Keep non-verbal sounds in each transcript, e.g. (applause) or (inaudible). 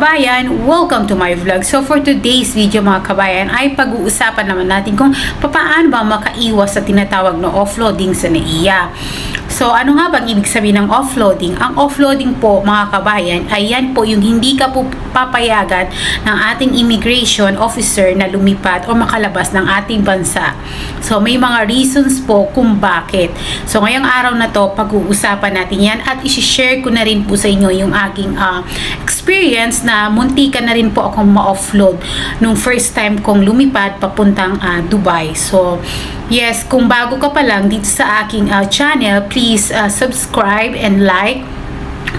Kabayan, welcome to my vlog. So for today's video mga kabayan ay pag-uusapan naman natin kung paano ba makaiwas sa tinatawag na offloading sa NAIA. So ano nga bang ibig sabihin ng offloading? Ang offloading po mga kabayan ay yan po yung hindi ka po papayagan ng ating immigration officer na lumipat o makalabas ng ating bansa. So may mga reasons po kung bakit. So ngayong araw na to pag-uusapan natin yan at isi-share ko na rin po sa inyo yung aking uh, experience na muntikan na rin po akong ma-offload nung first time kong lumipad papuntang uh, Dubai. So, yes, kung bago ka pa lang dito sa aking uh, channel, please uh, subscribe and like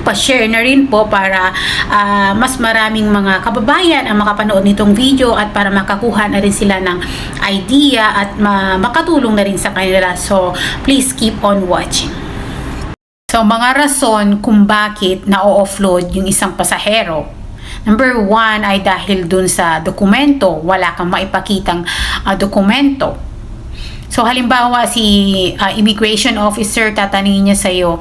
pa-share na rin po para uh, mas maraming mga kababayan ang makapanood nitong video at para makakuha na rin sila ng idea at ma- makatulong na rin sa kanila. So, please keep on watching. So, mga rason kung bakit na-offload yung isang pasahero. Number one ay dahil dun sa dokumento. Wala kang maipakitang uh, dokumento. So halimbawa si uh, immigration officer tatanungin niya sa iyo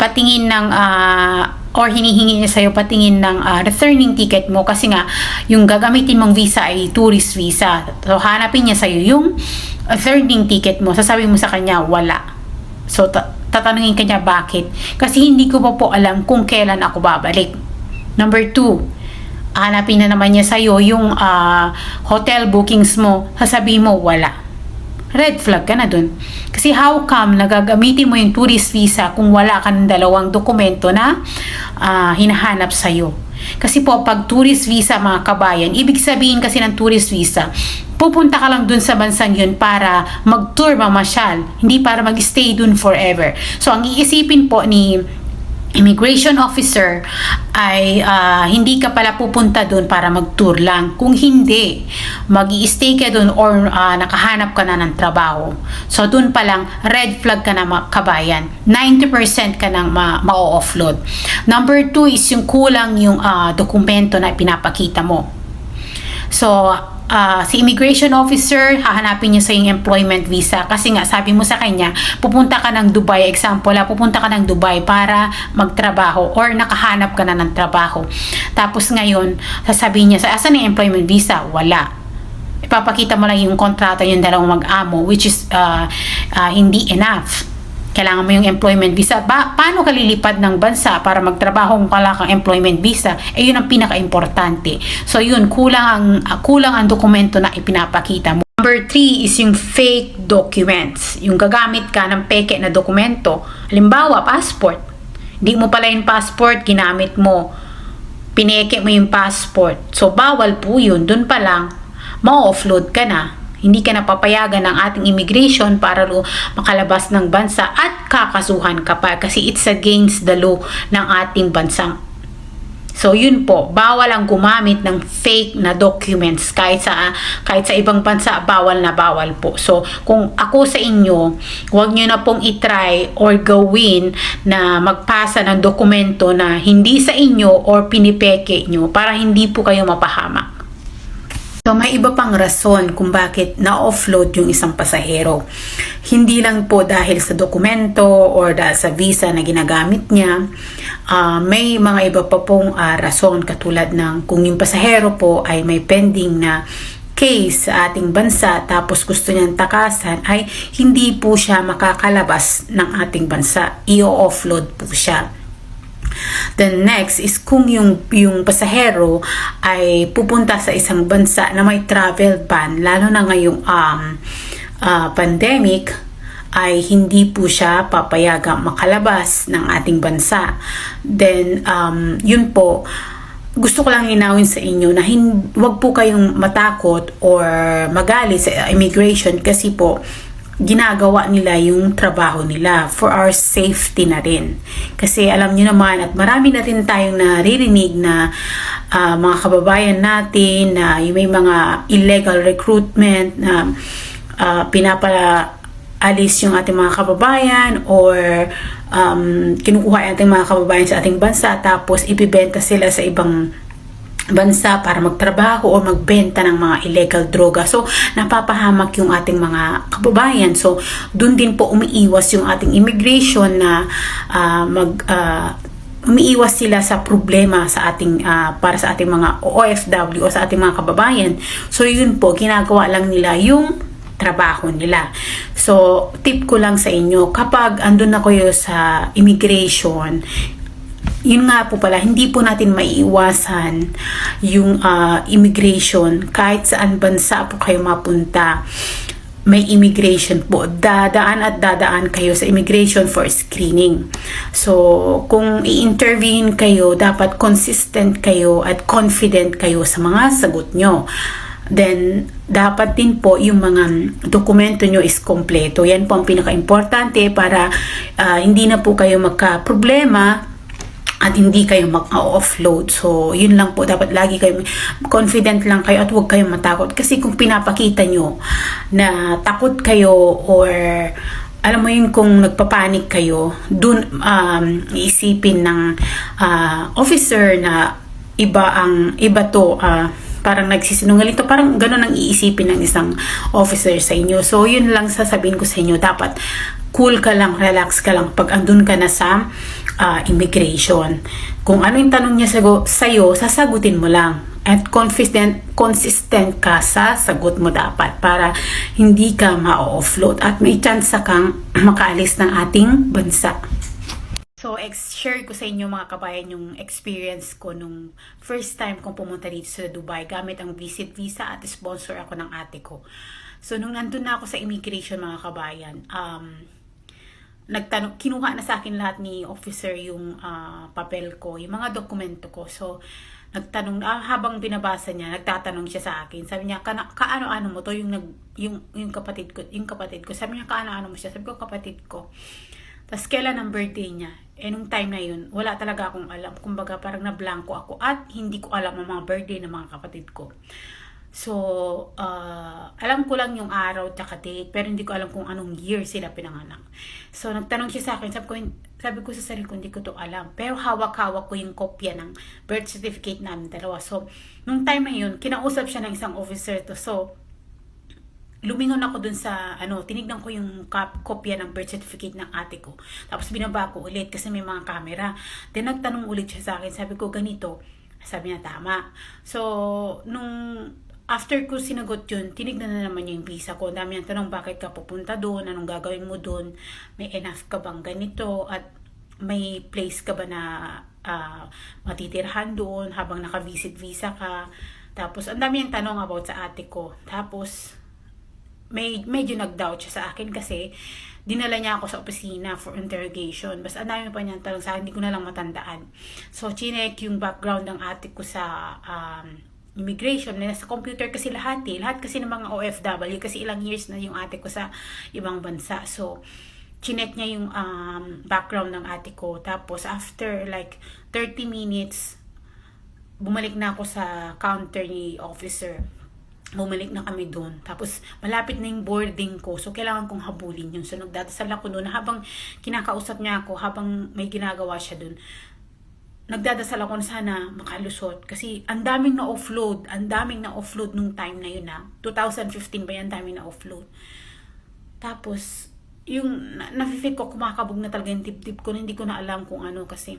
patingin ng uh, or hinihingi niya sa iyo patingin ng uh, returning ticket mo kasi nga yung gagamitin mong visa ay tourist visa. So hanapin niya sa iyo yung returning ticket mo. Sasabihin mo sa kanya wala. So ta- tatanungin kanya bakit? Kasi hindi ko pa po alam kung kailan ako babalik. Number two, hanapin na naman niya sa'yo yung uh, hotel bookings mo, sasabihin mo, wala. Red flag ka na dun. Kasi how come nagagamitin mo yung tourist visa kung wala ka ng dalawang dokumento na uh, hinahanap sa'yo? Kasi po, pag tourist visa mga kabayan, ibig sabihin kasi ng tourist visa, pupunta ka lang dun sa bansang yun para mag-tour, mamasyal, hindi para mag-stay dun forever. So, ang iisipin po ni immigration officer ay uh, hindi ka pala pupunta doon para mag-tour lang. Kung hindi, mag stay ka doon or uh, nakahanap ka na ng trabaho. So doon pa lang, red flag ka na kabayan. 90% ka nang ma- ma-offload. Number two is yung kulang yung uh, dokumento na pinapakita mo. So, uh, si immigration officer, hahanapin niya sa yung employment visa. Kasi nga, sabi mo sa kanya, pupunta ka ng Dubai, example, ha, pupunta ka ng Dubai para magtrabaho or nakahanap ka na ng trabaho. Tapos ngayon, sasabihin niya, asan yung employment visa? Wala ipapakita mo lang yung kontrata yung dalawang mag-amo which is uh, uh, hindi enough kailangan mo yung employment visa. Ba, paano ka lilipad ng bansa para magtrabaho kung wala kang employment visa? Eh, yun ang pinaka-importante. So, yun, kulang ang, kulang ang dokumento na ipinapakita mo. Number three is yung fake documents. Yung gagamit ka ng peke na dokumento. Halimbawa, passport. Hindi mo pala yung passport, ginamit mo. Pineke mo yung passport. So, bawal po yun. Doon pa lang, ma-offload ka na hindi ka napapayagan ng ating immigration para makalabas ng bansa at kakasuhan ka pa kasi it's against the law ng ating bansa. So yun po, bawal ang gumamit ng fake na documents kahit sa kahit sa ibang bansa bawal na bawal po. So kung ako sa inyo, huwag niyo na pong i-try or gawin na magpasa ng dokumento na hindi sa inyo or pinipeke nyo para hindi po kayo mapahamak. So may iba pang rason kung bakit na-offload yung isang pasahero. Hindi lang po dahil sa dokumento or dahil sa visa na ginagamit niya. Uh, may mga iba pa pong uh, rason katulad ng kung yung pasahero po ay may pending na case sa ating bansa tapos gusto niyang takasan ay hindi po siya makakalabas ng ating bansa. I-offload po siya. Then next is kung yung, yung pasahero ay pupunta sa isang bansa na may travel ban, lalo na ngayong um, uh, pandemic, ay hindi po siya papayagang makalabas ng ating bansa. Then, um, yun po, gusto ko lang inawin sa inyo na hin- wag po kayong matakot or magali sa immigration kasi po ginagawa nila yung trabaho nila for our safety na rin. Kasi alam niyo naman at marami na rin tayong naririnig na uh, mga kababayan natin na uh, may mga illegal recruitment na uh, pinapala alis yung ating mga kababayan or um, kinukuha yung ating mga kababayan sa ating bansa tapos ibibenta sila sa ibang bansa para magtrabaho o magbenta ng mga illegal droga. So, napapahamak yung ating mga kababayan. So, dun din po umiiwas yung ating immigration na uh, mag uh, umiiwas sila sa problema sa ating ah, para sa ating mga OFW o sa ating mga kababayan. So yun po, ginagawa lang nila yung trabaho nila. So, tip ko lang sa inyo, kapag andun na kayo sa immigration, yun nga po pala, hindi po natin maiiwasan yung ah, immigration kahit saan bansa po kayo mapunta may immigration po. Dadaan at dadaan kayo sa immigration for screening. So, kung i-interviewin kayo, dapat consistent kayo at confident kayo sa mga sagot nyo. Then, dapat din po yung mga dokumento nyo is kompleto. Yan po ang pinaka-importante para ah, hindi na po kayo magka-problema at hindi kayo mag-offload. So, yun lang po. Dapat lagi kayo confident lang kayo at huwag kayong matakot. Kasi kung pinapakita nyo na takot kayo or alam mo yun kung nagpapanik kayo, dun um, iisipin ng ah, officer na iba ang iba to ah, parang nagsisinungaling to parang ganun ang iisipin ng isang officer sa inyo so yun lang sasabihin ko sa inyo dapat cool ka lang relax ka lang pag andun ka na sa ah, immigration. Kung ano yung tanong niya sa sa'yo sasagutin mo lang. At confident consistent ka sa sagot mo dapat para hindi ka ma-offload at may chance kang (clears throat) makaalis ng ating bansa. So, ex-share ko sa inyo mga kabayan yung experience ko nung first time kong pumunta dito sa Dubai gamit ang visit visa at sponsor ako ng ate ko. So, nung nandun na ako sa immigration mga kabayan, um, nagtanong, kinuha na sa akin lahat ni officer yung ah, papel ko, yung mga dokumento ko. So, nagtanong, ah, habang binabasa niya, nagtatanong siya sa akin. Sabi niya, "Kana, kaano-ano mo to? Yung, nag, yung, yung kapatid ko, yung kapatid ko. Sabi niya, kaano-ano mo siya? Sabi ko, kapatid ko. Tapos kailan ang birthday niya? Eh, nung time na yun, wala talaga akong alam. Kumbaga, parang nablangko ako at hindi ko alam ang mga birthday ng mga kapatid ko. So, ah, alam ko lang yung araw at date, pero hindi ko alam kung anong year sila pinanganak. So, nagtanong siya sa akin, sabi ko, sabi ko sa sarili ko, hindi ko to alam. Pero hawak-hawak ko yung kopya ng birth certificate namin dalawa. So, nung time na yun, kinausap siya ng isang officer to. So, lumingon ako dun sa, ano, tinignan ko yung kop- kopya ng birth certificate ng ate ko. Tapos binaba ko ulit kasi may mga camera. Then nagtanong ulit siya sa akin, sabi ko ganito. Sabi niya tama. So, nung after ko sinagot yun, tinignan na naman yung visa ko. Ang dami niyang tanong, bakit ka pupunta doon? Anong gagawin mo doon? May enough ka bang ganito? At may place ka ba na ah, matitirhan doon habang naka-visit visa ka? Tapos, ang dami niyang tanong about sa ate ko. Tapos, may medyo nag-doubt siya sa akin kasi dinala niya ako sa opisina for interrogation. Basta ang dami pa niyang tanong sa akin, hindi ko na lang matandaan. So, chinek yung background ng ate ko sa um, immigration. Nasa computer kasi lahat eh. Lahat kasi ng mga OFW kasi ilang years na yung ate ko sa ibang bansa. So, chinek niya yung um, background ng ate ko. Tapos, after like 30 minutes, bumalik na ako sa counter ni officer bumalik na kami doon. Tapos, malapit na yung boarding ko. So, kailangan kong habulin yun. So, nagdadasal ako doon na habang kinakausap niya ako, habang may ginagawa siya doon, nagdadasal ako na sana makalusot. Kasi, ang daming na-offload. Ang daming na-offload nung time na yun na. 2015 ba yan? daming na-offload. Tapos, yung na- ko kumakabog na talaga yung tip-tip ko. na Hindi ko na alam kung ano kasi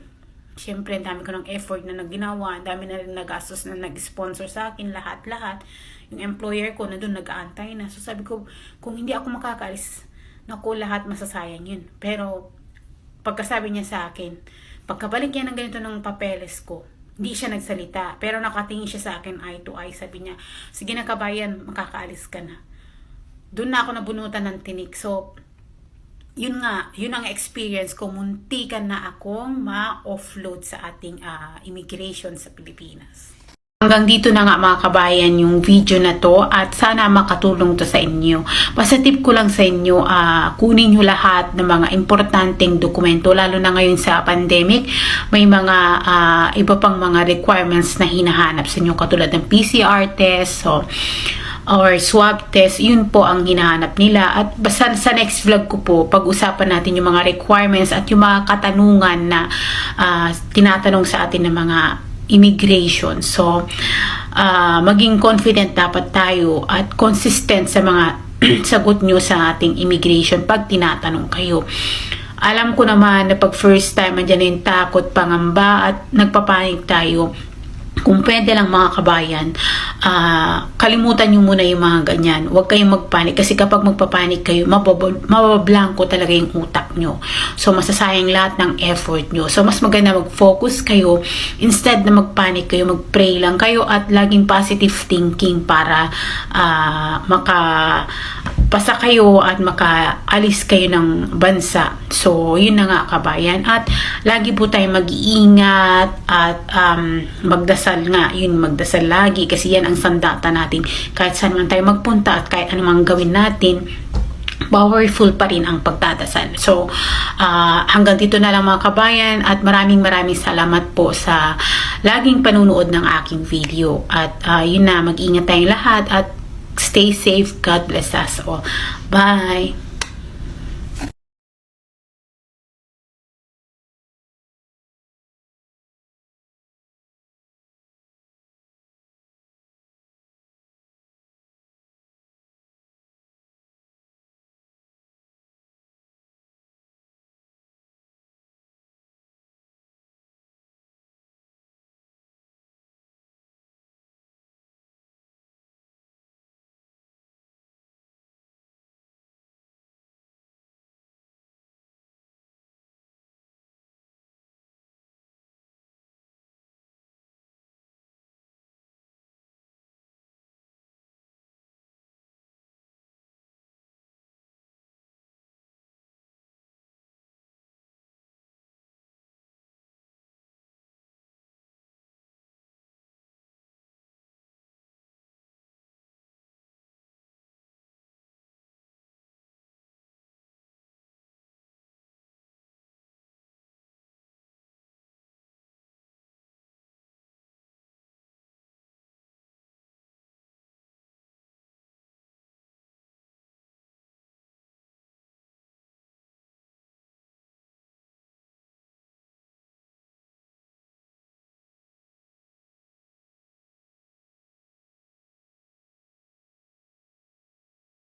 Siyempre, ang dami ko ng effort na nagginawa, ang dami na rin nagastos na nag-sponsor sa akin, lahat-lahat. Yung employer ko na doon nag-aantay na. So sabi ko, kung hindi ako makakaalis, naku, lahat masasayang yun. Pero, pagkasabi niya sa akin, pagkabalik niya ng ganito ng papeles ko, hindi siya nagsalita. Pero nakatingin siya sa akin eye to eye. Sabi niya, sige na kabayan, makakaalis ka na. Doon na ako nabunutan ng tinik. So, yun nga, yun ang experience ko. Muntikan na akong ma-offload sa ating ah, immigration sa Pilipinas. Hanggang dito na nga mga kabayan yung video na to at sana makatulong to sa inyo. Basta tip ko lang sa inyo, ah, kunin nyo lahat ng mga importanteng dokumento lalo na ngayon sa pandemic. May mga ah, iba pang mga requirements na hinahanap sa inyo katulad ng PCR test. So, or swab test, yun po ang hinahanap nila. At basta sa next vlog ko po, pag-usapan natin yung mga requirements at yung mga katanungan na ah, tinatanong sa atin ng mga immigration. So, ah, maging confident dapat tayo at consistent sa mga (clears throat) sagot nyo sa ating immigration pag tinatanong kayo. alam ko naman na pag first time, andyan yung takot, pangamba, at nagpapanik tayo kung pwede lang mga kabayan, ah, kalimutan nyo muna yung mga ganyan. Huwag kayong magpanik kasi kapag magpapanik kayo, mabab- mabablanko talaga yung utak nyo. So, masasayang lahat ng effort nyo. So, mas maganda mag-focus kayo. Instead na magpanik kayo, mag-pray lang kayo at laging positive thinking para ah, maka pasa kayo at makaalis kayo ng bansa. So, yun na nga kabayan. At lagi po tayo mag-iingat at um, magdasal nga. Yun, magdasal lagi kasi yan ang sandata natin. Kahit saan man tayo magpunta at kahit anumang gawin natin, powerful pa rin ang pagdadasal. So, ah, hanggang dito na lang mga kabayan at maraming maraming salamat po sa laging panunood ng aking video. At ah, yun na, mag-ingat tayong lahat at stay safe. God bless us all. Bye!